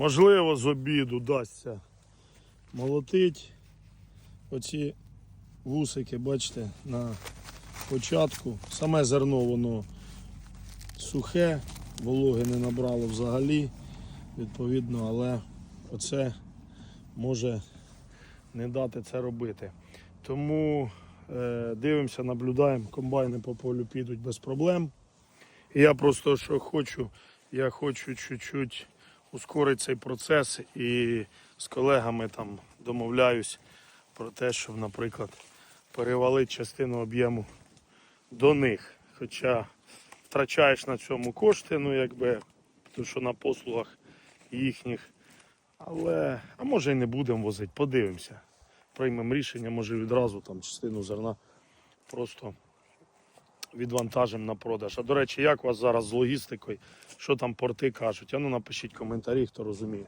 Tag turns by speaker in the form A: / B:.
A: Можливо, з обіду дасться молотить. Оці вусики, бачите, на початку. Саме зерно воно сухе, вологи не набрало взагалі, відповідно, але оце може не дати це робити. Тому е, дивимося, наблюдаємо, комбайни по полю підуть без проблем. Я просто що хочу, я хочу чуть-чуть ускорити цей процес і з колегами там домовляюсь про те, щоб, наприклад, перевалити частину об'єму до них. Хоча втрачаєш на цьому кошти, ну якби, тому що на послугах їхніх. Але, а може і не будемо возити, подивимося. Приймемо рішення, може відразу там частину зерна просто відвантажимо на продаж. А до речі, як у вас зараз з логістикою? Що там порти кажуть? А ну напишіть коментарі, хто розуміє.